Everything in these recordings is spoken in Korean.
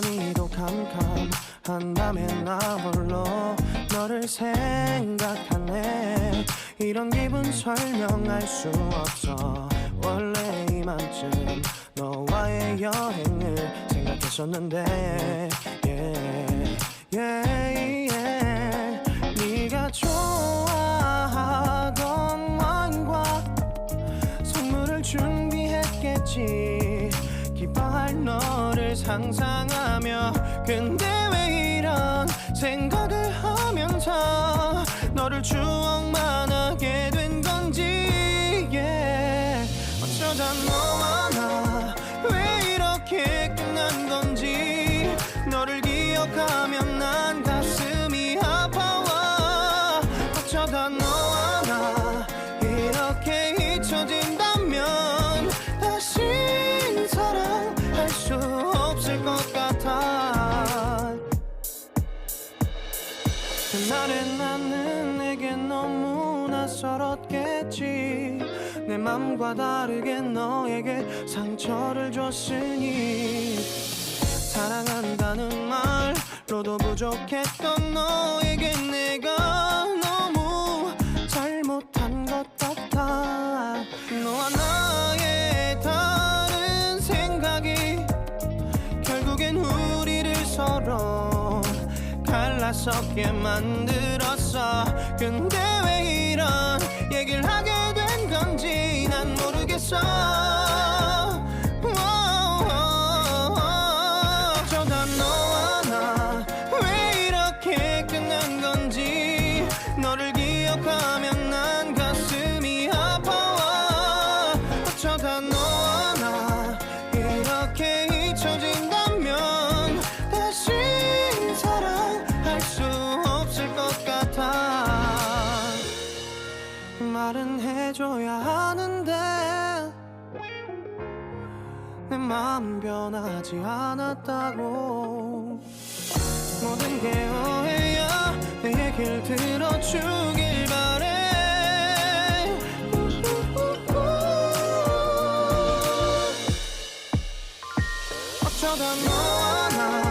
유난히도 캄캄한 밤에 나 홀로 너를 생각하네. 이런 기분 설명할 수 없어. 원래 이맘쯤 너와의 여행을 생각했었는데 yeah, yeah, yeah. 네가 좋아하던 와인과 선물을 준비했겠지 기뻐할 너를 상상하며 근데 왜 이런 생각을 하면서 너를 추억만 하게 된 건지 yeah. 어쩌다 너 그날의 나는 내게 너무 낯설었겠지. 내 맘과 다르게 너에게 상처를 줬으니 사랑한다는 말로도 부족했던 너에게 내가 갈라서게 만들었어. 근데 해줘야 하는데 내 마음 변하지 않았다고. 모든 게 오해야 내 얘길 들어주길 바래. 어쩌다 너와 나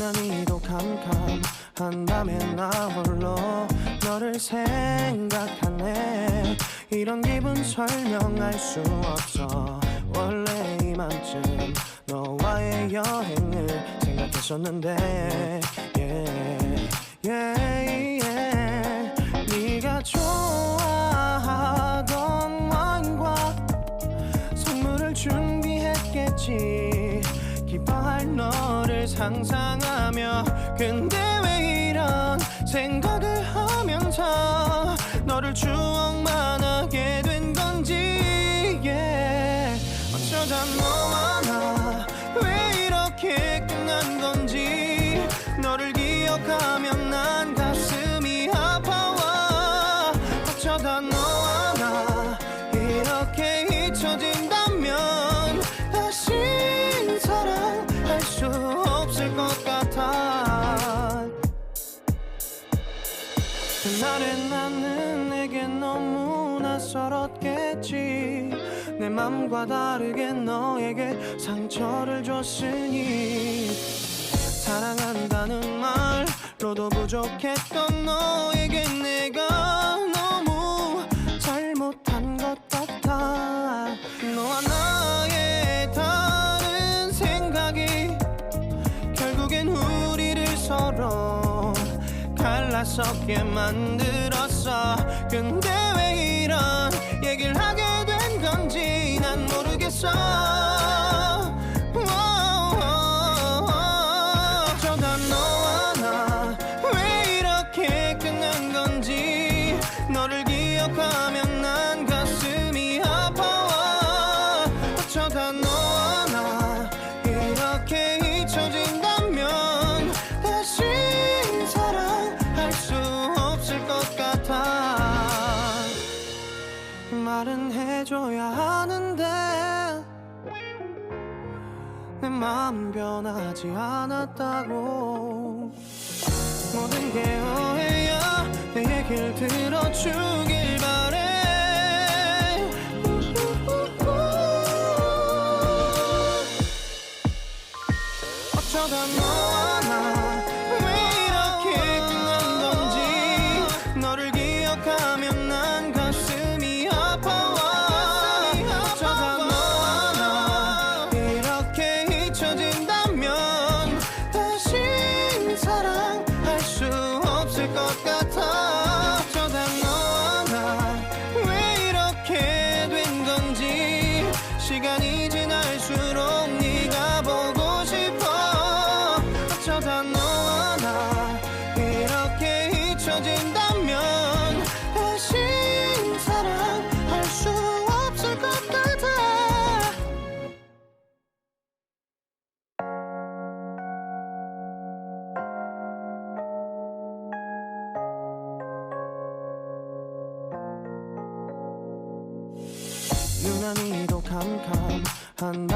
유난히도 캄캄한 밤에 나 홀로 너를 생각하네. 이런 기분 설명할 수 없어. 원래 이맘쯤 너와의 여행을 생각했었는데 yeah, yeah, yeah. 네가 좋아하던 와인과 선물을 준비했겠지. 기뻐할 너를 상상하며 근데 왜 이런 생각을 하면서 너를 추억만 하게 된 건지 yeah. 어쩌다 너와 나 왜 이렇게 끝난 건지 너를 기억하면 난 가슴이 아파와 어쩌다 너와 나 이렇게 그날의 나는 내게 너무 낯설었겠지. 내 맘과 다르게 너에게 상처를 줬으니. 사랑한다는 말로도 부족했던 너에게 내가 서로 갈라서게 만들었어. 근데 왜 이런 얘기를 하게 된 건지 난 모르겠어 마음 변하지 않았다고. 모든 게 오해야 내 얘길 들어주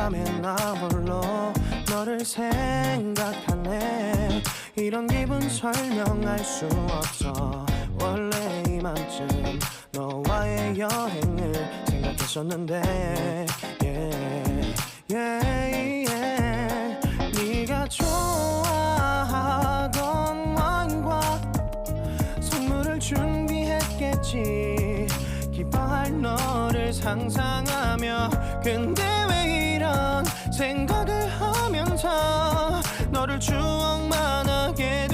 밤에 나 홀로 너를 생각하네. 이런 기분 설명할 수 없어. 원래 이맘쯤 너와의 여행을 생각했었는데 yeah, yeah, yeah. 네가 좋아하던 와인과 선물을 준비했겠지 기뻐할 너를 상상하며 근데 왜 이런 생각을 하면서 너를 추억만 하게 된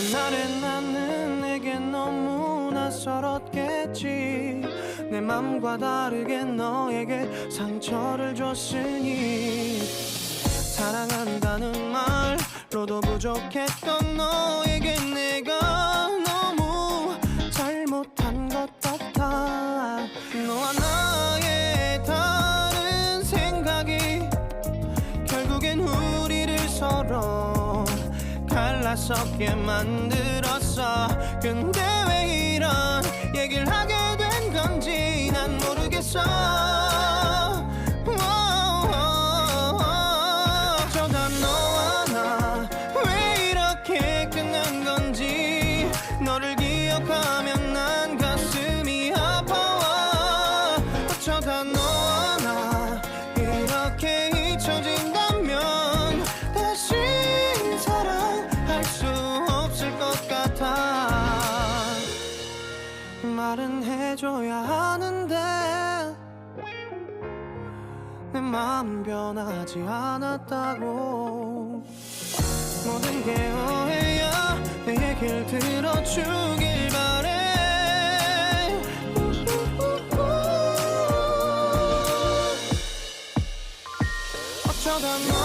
그날의 나는 내게 너무 낯설었겠지. 내 맘과 다르게 너에게 상처를 줬으니. 사랑한다는 말로도 부족했던 너에게 갈라서게 만들었어. 근데 왜 이런 얘기를 하게 된 건지 난 모르겠어. 너를 기억하면 난 가슴이 아파와. 어쩌다 너 해줘야 하는데 내 마음 변하지 않았다고. 모든 게 오해야 내 얘길 들어주길 바래. 어쩌다 너